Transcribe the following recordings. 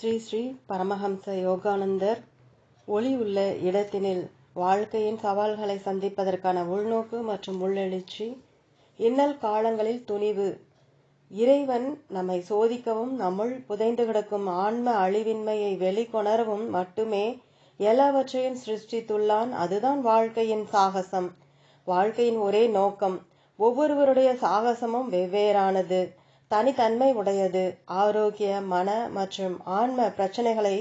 ஸ்ரீ ஸ்ரீ பரமஹம்ச யோகானந்தர் ஒளி உள்ள இடத்தினில் வாழ்க்கையின் சவால்களை சந்திப்பதற்கான உள்நோக்கு மற்றும் உள்ளெழுச்சி இன்னல் காலங்களில் துணிவு. இறைவன் நம்மை சோதிக்கவும் நம்முள் புதைந்து கிடக்கும் ஆன்ம அழிவின்மையை வெளிக்கொணரவும் மட்டுமே எல்லாவற்றையும் சிருஷ்டித்துள்ளான். அதுதான் வாழ்க்கையின் சாகசம். வாழ்க்கையின் ஒரே நோக்கம் ஒவ்வொருவருடைய சாகசமும் வெவ்வேறானது. தனித்தன்மை உடையது. ஆரோக்கிய மன மற்றும் ஆன்ம பிரச்சனைகளை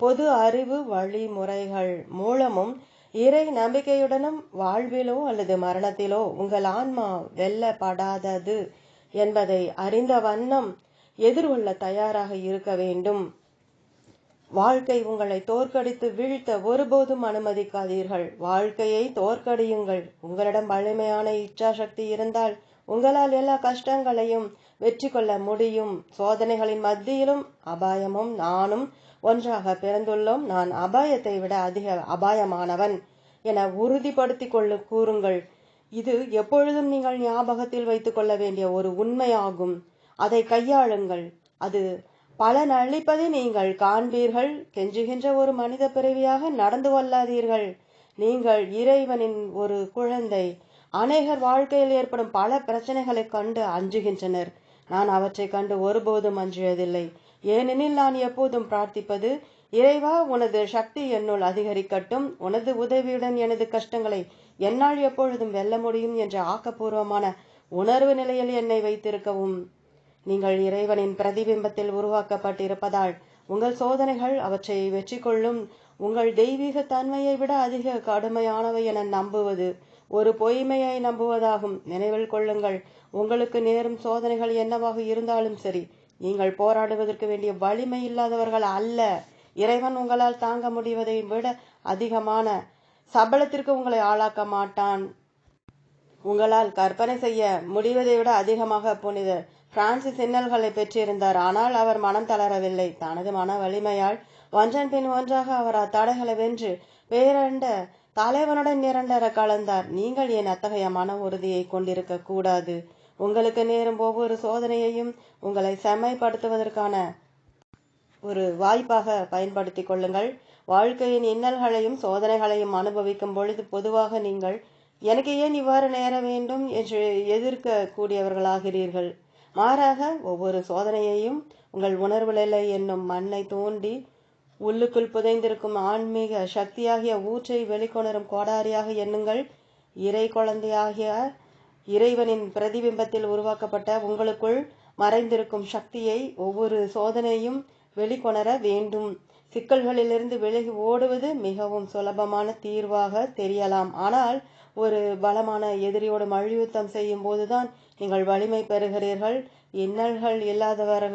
பொது அறிவு வழிமுறைகள் மூலமும் இறை நம்பிக்கையுடனும் வாழ்விலோ அல்லது மரணத்திலோ உங்கள் ஆன்மா வெல்லப்படாதது என்பதை அறிந்த வண்ணம் எதிர்கொள்ள தயாராக இருக்க வேண்டும். வாழ்க்கை உங்களை தோற்கடித்து வீழ்த்த ஒருபோதும் அனுமதிக்காதீர்கள். வாழ்க்கையை தோற்கடியுங்கள். உங்களிடம் வலிமையான இச்சாசக்தி இருந்தால் உங்களால் எல்லா கஷ்டங்களையும் வெற்றி கொள்ள முடியும். சோதனைகளின் மத்தியிலும் அபாயமும் நானும் ஒன்றாக பிறந்துள்ளோம். நான் அபாயத்தை விட அதிக அபாயமானவன் என உறுதிப்படுத்திக் கொள்ள கூறுங்கள். இது எப்பொழுதும் நீங்கள் ஞாபகத்தில் வைத்துக் கொள்ள வேண்டிய ஒரு உண்மையாகும். அதை கையாளுங்கள். அது பலன் அளிப்பதை நீங்கள் காண்பீர்கள். கெஞ்சுகின்ற ஒரு மனித பிறவியாக நடந்து கொள்ளாதீர்கள். நீங்கள் இறைவனின் ஒரு குழந்தை. அநேகர் வாழ்க்கையில் ஏற்படும் பல பிரச்சனைகளை கண்டு அஞ்சுகின்றனர். நான் அவற்றை கண்டு ஒருபோதும் அஞ்சியதில்லை. ஏனெனில் நான் எப்போதும் பிரார்த்திப்பது இறைவா உனது சக்தி என்னுள் அதிகரிக்கட்டும் உனது உதவியுடன் எனது கஷ்டங்களை என்னால் எப்பொழுதும் வெல்ல முடியும் என்ற ஆக்கப்பூர்வமான உணர்வு நிலையில் என்னை வைத்திருக்கவும். நீங்கள் இறைவனின் பிரதிபிம்பத்தில் உருவாக்கப்பட்டிருப்பதால் உங்கள் சோதனைகள் அவற்றை வெற்றி கொள்ளும் உங்கள் தெய்வீக தன்மையை விட அதிக கடுமையானவை என நம்புவது ஒரு பொய்மையை நம்புவதாகும். நினைவில் கொள்ளுங்கள் உங்களுக்கு நேரும் சோதனைகள் என்னவாக இருந்தாலும் சரி நீங்கள் போராடுவதற்கு வேண்டிய வலிமை இல்லாதவர்கள் அல்ல. இறைவன் உங்களால் தாங்க முடிவதை விட அதிகமான சபலத்திற்கு உங்களை ஆளாக்க மாட்டான். உங்களால் கற்பனை செய்ய முடிவதை விட அதிகமாக புனிதர் பிரான்சிஸ் இன்னல்களை பெற்றிருந்தார். ஆனால் அவர் மனம் தளரவில்லை. தனது மன வலிமையால் ஒன்றன் பின் ஒன்றாக அவர் அத்தடைகளை வென்று பேரண்ட தலைவனுடன் நிரண்டர கலந்தார். நீங்கள் ஏன் அத்தகைய மன உறுதியை கொண்டிருக்க கூடாது. உங்களுக்கு நேரும் ஒவ்வொரு சோதனையையும் உங்களை செம்மைப்படுத்துவதற்கான ஒரு வாய்ப்பாக பயன்படுத்தி கொள்ளுங்கள். வாழ்க்கையின் இன்னல்களையும் சோதனைகளையும் அனுபவிக்கும் பொழுது பொதுவாக நீங்கள் எனக்கு ஏன் இவ்வாறு நேர வேண்டும் என்று எதிர்க்க கூடியவர்களாகிறீர்கள் மாறாக ஒவ்வொரு சோதனையையும் உங்கள் உணர்வு நிலை என்னும் மண்ணை தோண்டி உள்ளுக்குள் புதைந்திருக்கும் ஆன்மீக சக்தியாகிய ஊற்றை வெளிக்கொணரும் கோடாரியாக எண்ணுங்கள். இறை குழந்தையாகிய இறைவனின் பிரதிபிம்பத்தில் உருவாக்கப்பட்ட உங்களுக்குள் மறைந்திருக்கும் சக்தியை ஒவ்வொரு சோதனையும் வெளிக்கொணர வேண்டும். சிக்கல்களிலிருந்து விலகி ஓடுவது மிகவும் சுலபமான தீர்வாக தெரியலாம். ஆனால் ஒரு பலமான எதிரியோடு மல்யுத்தம் செய்யும் போதுதான் நீங்கள் வலிமை பெறுகிறீர்கள். இன்னல்கள் இல்லாதவர்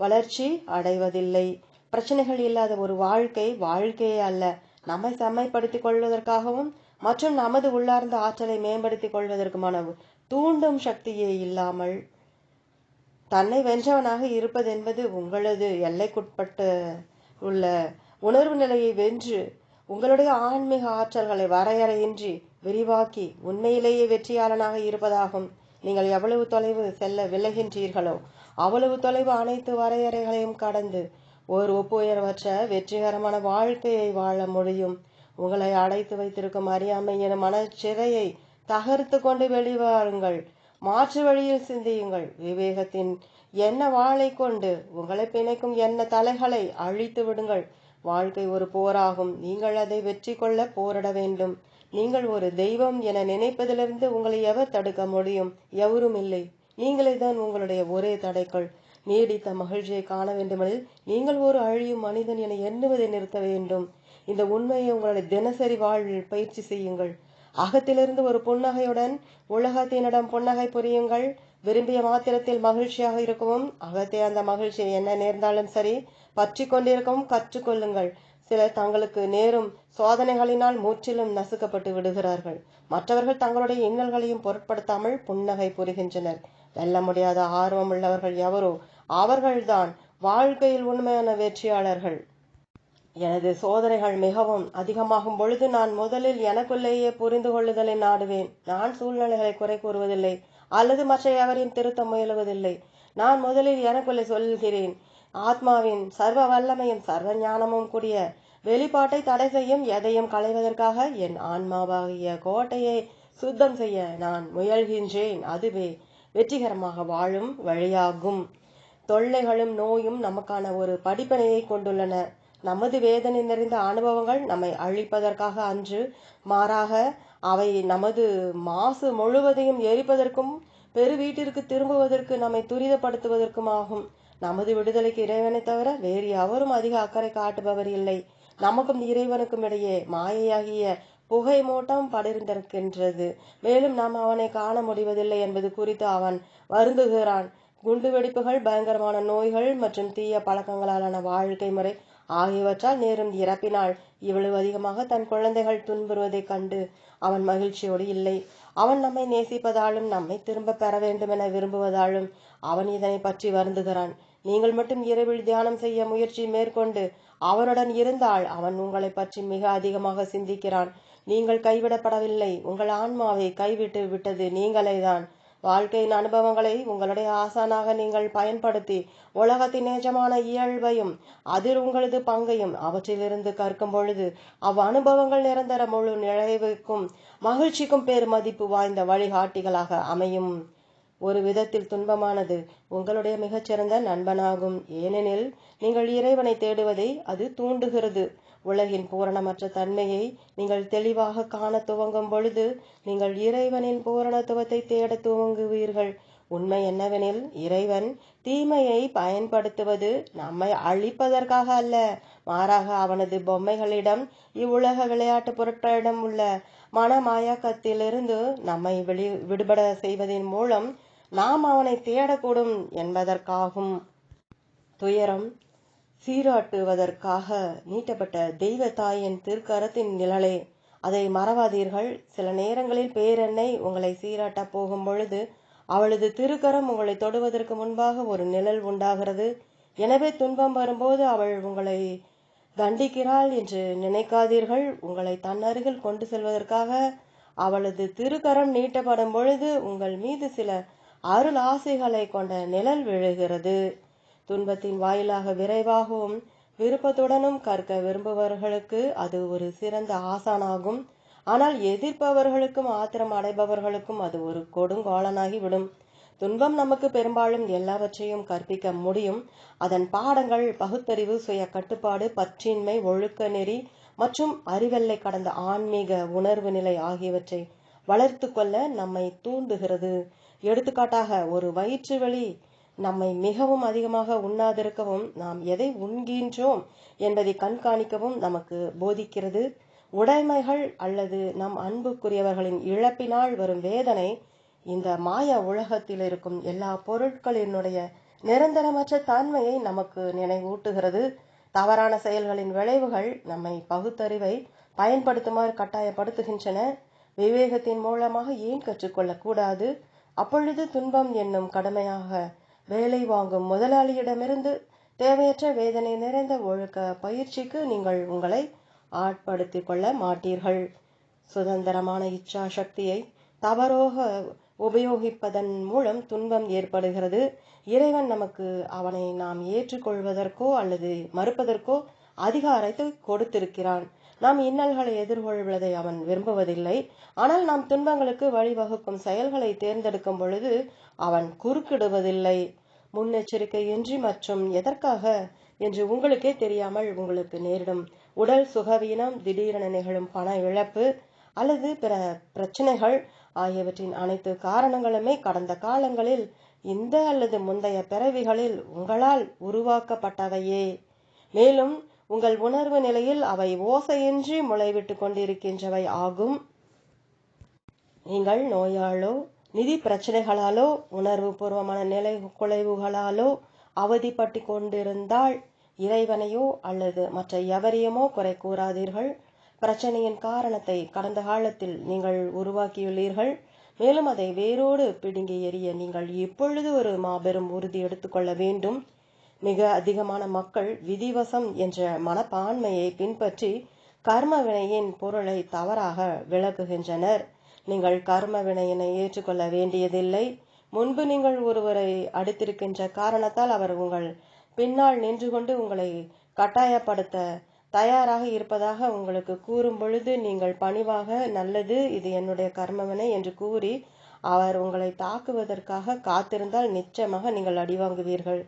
வளர்ச்சி அடைவதில்லை. பிரச்சனைகள் இல்லாத ஒரு வாழ்க்கை வாழ்க்கையே அல்ல. நம்மை செம்மைப்படுத்திக் கொள்வதற்காகவும் மற்றும் நமது உள்ளார்ந்த ஆற்றலை மேம்படுத்திக் கொள்வதற்குமான தூண்டும் சக்தியே இல்லாமல் தன்னை வென்றவனாக இருப்பது என்பது உங்களது எல்லைக்குட்பட்ட உள்ள உணர்வு நிலையை வென்று உங்களுடைய ஆன்மீக ஆற்றல்களை வரையறையின்றி விரிவாக்கி உண்மையிலேயே வெற்றியாளனாக இருப்பதாகும். நீங்கள் எவ்வளவு தொலைவு செல்ல விலகின்றீர்களோ அவ்வளவு தொலைவு அனைத்து வரையறைகளையும் கடந்து ஒரு ஒப்புயர்வற்ற வெற்றிகரமான வாழ்க்கையை வாழ முடியும். உங்களை அடைத்து வைத்திருக்கும் அறியாமை என மனச்சிறையை தகர்த்து கொண்டு வெளிவாருங்கள் மாற்று வழியில் சிந்தியுங்கள். விவேகத்தின் என்ன வாளை கொண்டு உங்களை பிணைக்கும் என்ன தலைகளை அழித்து விடுங்கள். வாழ்க்கை ஒரு போராகும். நீங்கள் அதை வெற்றி கொள்ள போரிட வேண்டும். நீங்கள் ஒரு தெய்வம் என நினைப்பதிலிருந்து உங்களை எவர் தடுக்க முடியும்? எவரும் இல்லை. நீங்களே தான் உங்களுடைய ஒரே தடைகள் நீடித்த மகிழ்ச்சியை காண வேண்டுமெனில் நீங்கள் ஒரு அழியும் மனிதன் என எண்ணுவதை நிறுத்த வேண்டும். இந்த உண்மையை உங்களுடைய தினசரி வாழ்வில் பயிற்சி செய்யுங்கள். அகத்திலிருந்து ஒரு புன்னகையுடன் உலகத்தினிடம் புன்னகை புரியுங்கள். விரும்பிய மாத்திரத்தில் மகிழ்ச்சியாக இருக்கவும் அகத்தே அந்த மகிழ்ச்சி என்ன நேர்ந்தாலும் சரி பற்றி கொண்டிருக்கவும் கற்றுக்கொள்ளுங்கள் சிலர் தங்களுக்கு நேரும் சோதனைகளினால் முற்றிலும் நசுக்கப்பட்டு விடுகிறார்கள். மற்றவர்கள் தங்களுடைய இன்னல்களையும் பொருட்படுத்தாமல் புன்னகை புரிகின்றனர். வெல்ல முடியாத ஆர்வம் உள்ளவர்கள் எவரோ அவர்கள்தான் வாழ்க்கையில் உண்மையான வெற்றியாளர்கள். எனது சோதனைகள் மிகவும் அதிகமாகும் பொழுது நான் முதலில் எனக்குள்ளேயே புரிந்து கொள்ளுதலை நாடுவேன். நான் சூழ்நிலைகளை குறை கூறுவதில்லை அல்லது மற்ற எவரையும் திருத்த முயலுவதில்லை. நான் முதலில் எனக்குள்ளே சொல்கிறேன். ஆத்மாவின் சர்வ வல்லமையும் சர்வ ஞானமும் கூடிய வெளிப்பாட்டை தடை செய்யும் எதையும் களைவதற்காக என் ஆன்மாவாகிய கோட்டையை சுத்தம் செய்ய நான் முயல்கின்றேன். அதுவே வெற்றிகரமாக வாழும் வழியாகும். தொல்லைகளும் நோயும் நமக்கான ஒரு படிப்பனையை கொண்டுள்ளன. நமது வேதனை நிறைந்த அனுபவங்கள் நம்மை அழிப்பதற்காக அன்று மாறாக அவை நமது மாசு முழுவதையும் எரிப்பதற்கும் பெரு வீட்டிற்கு திரும்புவதற்கு நம்மை துரிதப்படுத்துவதற்கும் ஆகும். நமது விடுதலைக்கு இறைவனை தவிர வேறு எவரும் அதிக அக்கறை காட்டுபவர் இல்லை. நமக்கும் இறைவனுக்கும் இடையே மாயையாகிய புகை மூட்டம் படர்ந்திருக்கின்றது. மேலும் நாம் அவனை காண முடிவதில்லை என்பது குறித்து அவன் வருந்துகிறான். குண்டு வெடிப்புகள் பயங்கரமான நோய்கள் மற்றும் தீய பழக்கங்களாலான வாழ்க்கை முறை ஆகியவற்றால் நேரும் இறப்பினால் இவ்வளவு அதிகமாக தன் குழந்தைகள் துன்புறுவதைக் கண்டு அவன் மகிழ்ச்சியோடு இல்லை. அவன் நம்மை நேசிப்பதாலும் நம்மை திரும்ப பெற வேண்டுமென விரும்புவதாலும் அவன் இதனை பற்றி வருந்துகிறான். நீங்கள் மட்டும் இரவில் தியானம் செய்ய முயற்சி மேற்கொண்டு அவனுடன் இருந்தால் அவன் உங்களை பற்றி மிக அதிகமாக சிந்திக்கிறான். நீங்கள் கைவிடப்படவில்லை. உங்கள் ஆன்மாவை கைவிட்டு விட்டது நீங்களேதான். வாழ்க்கையின் அனுபவங்களை உங்களுடைய ஆசானாக நீங்கள் பயன்படுத்தி உலகத்தின் நிஜமான இயல்பையும் அதில் உங்களது பங்கையும் அவற்றிலிருந்து கற்கும் பொழுது அவ் அனுபவங்கள் நிரந்தர முழு நிறைவுக்கும் மகிழ்ச்சிக்கும் பெருமதிப்பு வாய்ந்த வழிகாட்டிகளாக அமையும். ஒரு விதத்தில் துன்பமானது உங்களுடைய மிகச்சிறந்த நண்பனாகும். ஏனெனில் நீங்கள் இறைவனை தேடுவதை அது தூண்டுகிறது. உலகின் பூரணமற்ற தன்மையை நீங்கள் தெளிவாக காண துவங்கும் பொழுது நீங்கள் இறைவனின் பூரணத்துவத்தை தேட துவங்குவீர்கள். உண்மை என்னவெனில் இறைவன் தீமையை பயன்படுத்துவது நம்மை அழிப்பதற்காக அல்ல மாறாக அவனது பொம்மைகளிடம் இவ்வுலக விளையாட்டு பொருட்களிடம் உள்ள மனமயக்கத்திலிருந்து நம்மை வெளி விடுபட செய்வதன் மூலம் நாம் அவனை தேடக்கூடும் என்பதற்காகும் துயரம் சீராட்டுவதற்காக நீட்டப்பட்ட தெய்வ தாயின் திருக்கரத்தின் நிழலே. அதை மறவாதீர்கள். சில நேரங்களில் பேரெண்ணை உங்களை சீராட்டப் போகும் பொழுது அவளது திருக்கரம் உங்களை தொடுவதற்கு முன்பாக ஒரு நிழல் உண்டாகிறது. எனவே துன்பம் வரும்போது அவள் உங்களை தண்டிக்கிறாள் என்று நினைக்காதீர்கள். உங்களை தன்னருகில் கொண்டு செல்வதற்காக அவளது திருக்கரம் நீட்டப்படும் பொழுது உங்கள் மீது சில அருள் ஆசைகளை கொண்ட நிழல் விழுகிறது. துன்பத்தின் வாயிலாக விரைவாகவும் விருப்பத்துடனும் கற்க விரும்புபவர்களுக்கு அது ஒரு சிறந்த ஆசானாகும். ஆனால் எதிர்ப்பவர்களுக்கும் ஆத்திரம் அடைபவர்களுக்கும் அது ஒரு கொடுங்கோலனாகி விடும் துன்பம் நமக்கு பெரும்பாலும் எல்லாவற்றையும் கற்பிக்க முடியும். அதன் பாடங்கள் பகுத்தறிவு சுய கட்டுப்பாடு பற்றின்மை ஒழுக்க நெறி மற்றும் அறிவெல்லை கடந்த ஆன்மீக உணர்வு நிலை ஆகியவற்றை வளர்த்து கொள்ள நம்மை தூண்டுகிறது. எடுத்துக்காட்டாக ஒரு வயிற்று வலி நம்மை மிகவும் அதிகமாக உண்ணாதிருக்கவும் நாம் எதை உண்கின்றோம் என்பதை கண்காணிக்கவும் நமக்கு போதிக்கிறது. உடைமைகள் அல்லது நம் அன்புக்குரியவர்களின் இழப்பினால் வரும் வேதனை இந்த மாய உலகத்தில் இருக்கும் எல்லா பொருட்களினுடைய நிரந்தரமற்ற தன்மையை நமக்கு நினைவூட்டுகிறது. தவறான செயல்களின் விளைவுகள் நம்மை பகுத்தறிவை பயன்படுத்துமாறு கட்டாயப்படுத்துகின்றன. விவேகத்தின் மூலமாக ஏன் கற்றுக்கொள்ளக்கூடாது? அப்பொழுது துன்பம் என்னும் கடமையாக வேலை வாங்கும் முதலாளியிடமிருந்து தேவையற்ற வேதனை நிறைந்த ஒழுக்க பயிற்சிக்கு நீங்கள் உங்களை ஆட்படுத்திக் கொள்ள மாட்டீர்கள். சுதந்திரமான இச்சா சக்தியை தவறாக உபயோகிப்பதன் மூலம் துன்பம் ஏற்படுகிறது. இறைவன் நமக்கு அவனை நாம் ஏற்றுக்கொள்வதற்கோ அல்லது மறுப்பதற்கோ அதிகாரத்தை கொடுத்திருக்கிறான். நாம் இன்னல்களை எதிர்கொள்வதை அவன் விரும்புவதில்லை. ஆனால் நாம் துன்பங்களுக்கு வழிவகுக்கும் செயல்களை தேர்ந்தெடுக்கும் பொழுது அவன் குறுக்கிடுவதில்லை. முன்னெச்சரிக்கையின்றி மற்றும் எதற்காக என்று உங்களுக்கே தெரியாமல் உங்களுக்கு நேரிடும். உடல் சுகவீனம் திடீரென நிகழும் பண இழப்பு அல்லது பிற பிரச்சனைகள் ஆகியவற்றின் அனைத்து காரணங்களுமே கடந்த காலங்களில் இந்த அல்லது முந்தைய பிறவிகளில் உங்களால் உருவாக்கப்பட்டவையே. மேலும் உங்கள் உணர்வு நிலையில் அவை ஓசையின்றி முளைவிட்டு கொண்டிருக்கின்றவை ஆகும். நீங்கள் நோயாலோ நிதி பிரச்சனைகளாலோ உணர்வு பூர்வமான நிலை குலைவுகளாலோ அவதிப்பட்டு கொண்டிருந்தால் இறைவனையோ அல்லது மற்ற எவரையுமோ குறை கூறாதீர்கள். பிரச்சனையின் காரணத்தை கடந்த காலத்தில் நீங்கள் உருவாக்கியுள்ளீர்கள். மேலும் அதை வேரோடு பிடுங்கி எறிய நீங்கள் இப்பொழுது ஒரு மாபெரும் உறுதி எடுத்துக்கொள்ள வேண்டும். மிக அதிகமான மக்கள் விதிவசம் என்ற மனப்பான்மையை பின்பற்றி கர்ம வினையின் பொருளை தவறாக விளக்குகின்றனர். நீங்கள் கர்ம வினையினை ஏற்றுக்கொள்ள வேண்டியதில்லை. முன்பு நீங்கள் ஒருவரை அடித்திருக்கின்ற காரணத்தால் அவர் உங்கள் பின்னால் நின்று கொண்டு உங்களை கட்டாயப்படுத்த தயாராக இருப்பதாக உங்களுக்கு கூறும் பொழுது நீங்கள் பணிவாக நல்லது இது என்னுடைய கர்மவினை என்று கூறி அவர் உங்களை தாக்குவதற்காக காத்திருந்தால் நிச்சயமாக நீங்கள் அடிவாங்குவீர்கள்.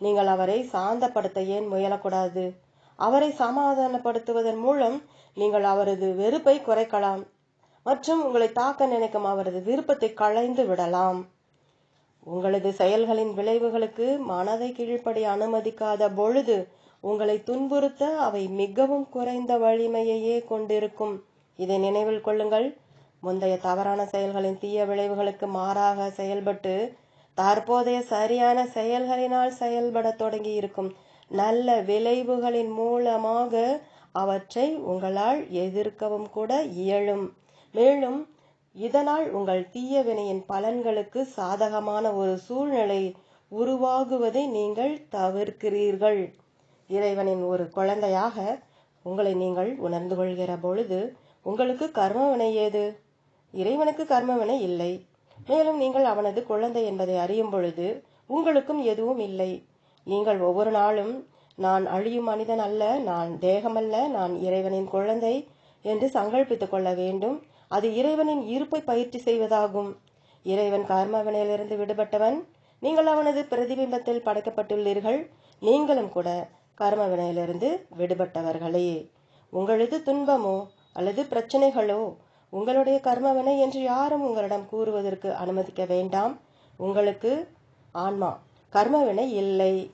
நீங்கள் அவரை சாந்தப்படுத்த ஏன் முயலக்கூடாது? அவரை சமாதானப்படுத்துவதன் மூலம் நீங்கள் அவரது வெறுப்பை குறைக்கலாம் மற்றும் உங்களை தாக்க நினைக்கும் அவரது விருப்பத்தை களைந்து விடலாம். உங்களது செயல்களின் விளைவுகளுக்கு மனதை கீழ்ப்படி அனுமதிக்காத பொழுது உங்களை துன்புறுத்த அவை மிகவும் குறைந்த வலிமையையே கொண்டிருக்கும். இதை நினைவில் கொள்ளுங்கள். முந்தைய தவறான செயல்களின் தீய விளைவுகளுக்கு மாறாக செயல்பட்டு தற்போதைய சரியான செயல்களினால் செயல்பட தொடங்கி இருக்கும் நல்ல விளைவுகளின் மூலமாக அவற்றை உங்களால் எதிர்க்கவும் கூட இயலும். மேலும் இதனால் உங்கள் தீய வினையின் பலன்களுக்கு சாதகமான ஒரு சூழ்நிலை உருவாகுவதை நீங்கள் தவிர்க்கிறீர்கள். இறைவனின் ஒரு குழந்தையாக உங்களை நீங்கள் உணர்ந்து கொள்கிற பொழுது உங்களுக்கு கர்மவினை ஏது? இறைவனுக்கு கர்மவினை இல்லை. மேலும் நீங்கள் அவனது குழந்தை என்பதை அறியும் பொழுது உங்களுக்கும் எதுவும் இல்லை. நீங்கள் ஒவ்வொரு நாளும் நான் அழியும் மனிதன் அல்ல நான் தேகமல்ல நான் இறைவனின் குழந்தை என்று சங்கல்பித்துக் கொள்ள வேண்டும். அது இறைவனின் இருப்பை பயிற்சி செய்வதாகும். இறைவன் கர்மவினையிலிருந்து விடுபட்டவன். நீங்கள் அவனது பிரதிபிம்பத்தில் படைக்கப்பட்டுள்ளீர்கள். நீங்களும் கூட கர்மவினையிலிருந்து விடுபட்டவர்களே. உங்களது துன்பமோ அல்லது பிரச்சனைகளோ உங்களுடைய கர்மவினை என்று யாரும் உங்களிடம் கூறுவதற்கு அனுமதிக்க வேண்டாம். உங்களுக்கு ஆன்மா கர்மவினை இல்லை.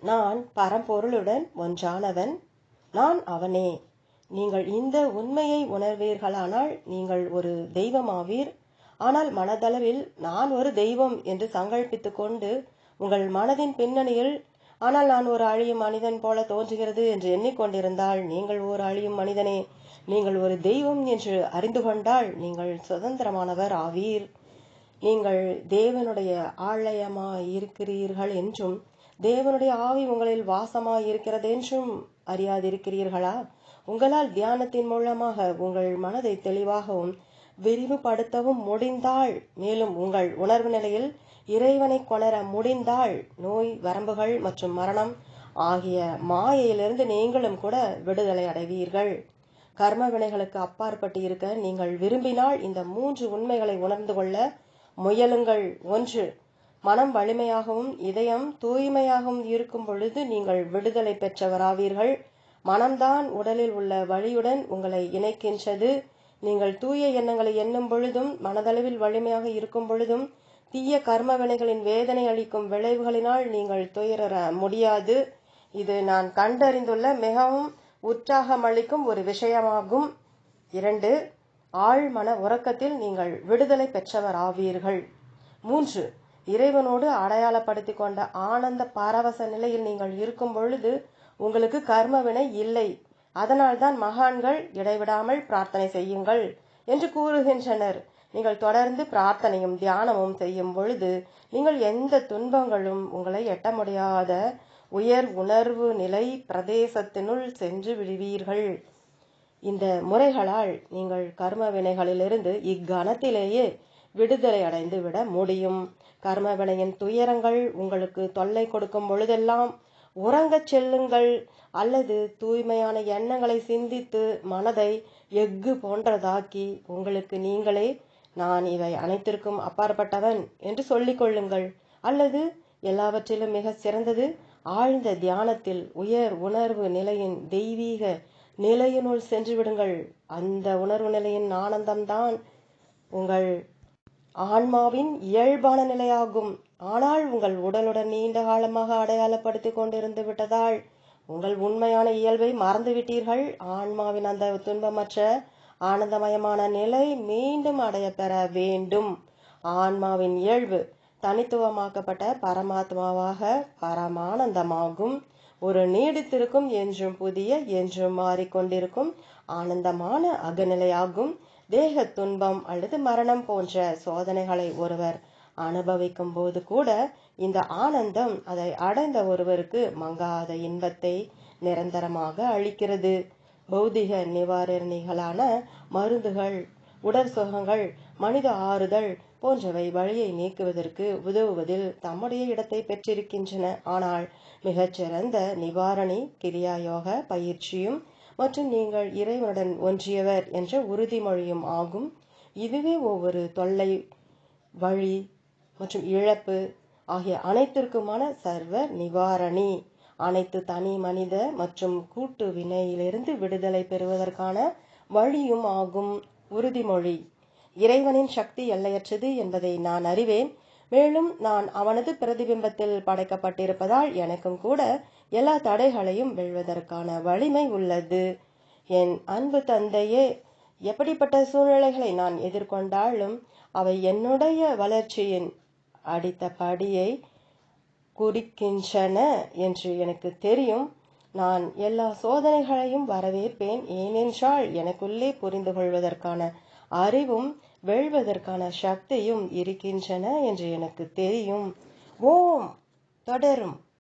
நான் பரம்பொருளுடன் ஒன்றானவன். நான் அவனே. நீங்கள் இந்த உண்மையை உணர்வீர்களானால் நீங்கள் ஒரு தெய்வமாவீர். ஆனால் மனதளவில் நான் ஒரு தெய்வம் என்று சங்கல்பித்துக் கொண்டு உங்கள் மனதின் பின்னணியில் ஆனால் நான் ஒரு அழியும் மனிதன் போல தோன்றுகிறது என்று எண்ணிக்கொண்டிருந்தால் நீங்கள் ஒரு அழியும் மனிதனே. நீங்கள் ஒரு தெய்வம் என்று அறிந்து கொண்டால் நீங்கள் சுதந்திரமானவர் ஆவீர். நீங்கள் தேவனுடைய ஆலயமாய் இருக்கிறீர்கள் என்றும் தேவனுடைய ஆவி உங்களில் வாசமாய் இருக்கிறது என்றும் அறியாதிருக்கிறீர்களா? உங்களால் தியானத்தின் மூலமாக உங்கள் மனதை தெளிவாகவும் விரிவுபடுத்தவும் முடிந்தால் மேலும் உங்கள் உணர்வு நிலையில் இறைவனை கொணர முடிந்தால் நோய் வரம்புகள் மற்றும் மரணம் ஆகிய மாயையிலிருந்து நீங்களும் கூட விடுதலை அடைவீர்கள். கர்ம வினைகளுக்கு அப்பாற்பட்டு இருக்க நீங்கள் விரும்பினால் இந்த மூன்று உண்மைகளை உணர்ந்து கொள்ள முயலுங்கள். ஒன்று மனம் வலிமையாகவும் இதயம் தூய்மையாகவும் இருக்கும் பொழுது நீங்கள் விடுதலை பெற்றவராவீர்கள். மனம்தான் உடலில் உள்ள வழியுடன் உங்களை இணைக்கின்றது. நீங்கள் தூய எண்ணங்களை எண்ணும் பொழுதும் மனதளவில் வலிமையாக இருக்கும் பொழுதும் தீய கர்ம வினைகளின் வேதனை அளிக்கும் விளைவுகளினால் நீங்கள் துயர முடியாது. இது நான் கண்டறிந்துள்ள மிகவும் உற்சாகம் அளிக்கும் ஒரு விஷயமாகும். இரண்டு ஆழ்மன உறக்கத்தில் நீங்கள் விடுதலை பெற்றவர் ஆவீர்கள். மூன்று இறைவனோடு அடையாளப்படுத்தி கொண்ட ஆனந்த பரவச நிலையில் நீங்கள் இருக்கும் பொழுது உங்களுக்கு கர்மவினை இல்லை. அதனால்தான் மகான்கள் இடைவிடாமல் பிரார்த்தனை செய்யுங்கள் என்று கூறுகின்றனர். நீங்கள் தொடர்ந்து பிரார்த்தனையும் தியானமும் செய்யும் பொழுது நீங்கள் எந்த துன்பங்களும் உங்களை எட்ட முடியாத உயர் உணர்வு நிலை பிரதேசத்தினுள் சென்று விடுவீர்கள். இந்த முறைகளால் நீங்கள் கர்ம வினைகளிலிருந்து இக்கணத்திலேயே விடுதலை அடைந்து விட முடியும். கர்ம வினையின் துயரங்கள் உங்களுக்கு தொல்லை கொடுக்கும் பொழுதெல்லாம் உறங்கச் செல்லுங்கள் அல்லது தூய்மையான எண்ணங்களை சிந்தித்து மனதை எஃகு போன்றதாக்கி உங்களுக்கு நீங்களே நான் இவை அனைத்திற்கும் அப்பாற்பட்டவன் என்று சொல்லிக் கொள்ளுங்கள். அல்லது எல்லாவற்றிலும் மிக சிறந்தது ஆழ்ந்த தியானத்தில் உயர் உணர்வு நிலையின் தெய்வீக நிலையினுள் சென்று விடுங்கள் அந்த உணர்வு நிலையின் ஆனந்தம்தான் உங்கள் ஆன்மாவின் இயல்பான நிலையாகும். ஆனால் உங்கள் உடலுடன் நீண்ட காலமாக அடையாளப்படுத்தி கொண்டிருந்து விட்டதால் உங்கள் உண்மையான இயல்பை மறந்துவிட்டீர்கள். ஆன்மாவின் அந்த துன்பமற்ற ஆனந்தமயமான நிலை மீண்டும் அடைய பெற வேண்டும். ஆன்மாவின் இயல்பு தனித்துவமாக்கப்பட்ட பரமாத்மாவாக பரமானந்தமாகும். ஒரு நீடித்திருக்கும் என்றும் புதிய என்றும் மாறிக்கொண்டிருக்கும் ஆனந்தமான அகநிலையாகும். தேக துன்பம் அல்லது மரணம் போன்ற சோதனைகளை ஒருவர் அனுபவிக்கும் போது கூட இந்த ஆனந்தம் அதை அடைந்த ஒருவருக்கு மங்காத இன்பத்தை நிரந்தரமாக அளிக்கிறது. பௌதிக நிவாரணிகளான மருந்துகள் உடற் சுகங்கள் மனித ஆறுதல் போன்றவை வழியை நீக்குவதற்கு உதவுவதில் தம்முடைய இடத்தை பெற்றிருக்கின்றன. ஆனால் மிகச்சிறந்த நிவாரணி கிரியாயோக பயிற்சியும் மற்றும் நீங்கள் இறைவனுடன் ஒன்றியவர் என்ற உறுதிமொழியும் ஆகும். இதுவே ஒவ்வொரு தொல்லை வழி மற்றும் இழப்பு ஆகிய அனைத்திற்குமான சர்வ நிவாரணி. அனைத்து தனி மனித மற்றும் கூட்டு வினையிலிருந்து விடுதலை பெறுவதற்கான வழியும் ஆகும். உறுதிமொழி. இறைவனின் சக்தி எல்லையற்றது என்பதை நான் அறிவேன். மேலும் நான் அவனது பிரதிபிம்பத்தில் படைக்கப்பட்டிருப்பதால் எனக்கும் கூட எல்லா தடைகளையும் வெல்வதற்கான வலிமை உள்ளது. என் அன்பு தந்தையே எப்படிப்பட்ட சூழ்நிலைகளை நான் எதிர்கொண்டாலும் அவை என்னுடைய வளர்ச்சியின் அடித்த படியை குறிக்கின்றன என்று எனக்கு தெரியும். நான் எல்லா சோதனைகளையும் வரவேற்பேன். ஏனென்றால் எனக்குள்ளே புரிந்து கொள்வதற்கான அறிவும் வெல்வதற்கான சக்தியும் இருக்கின்றன என்று எனக்கு தெரியும். ஓம்! தொடரும்.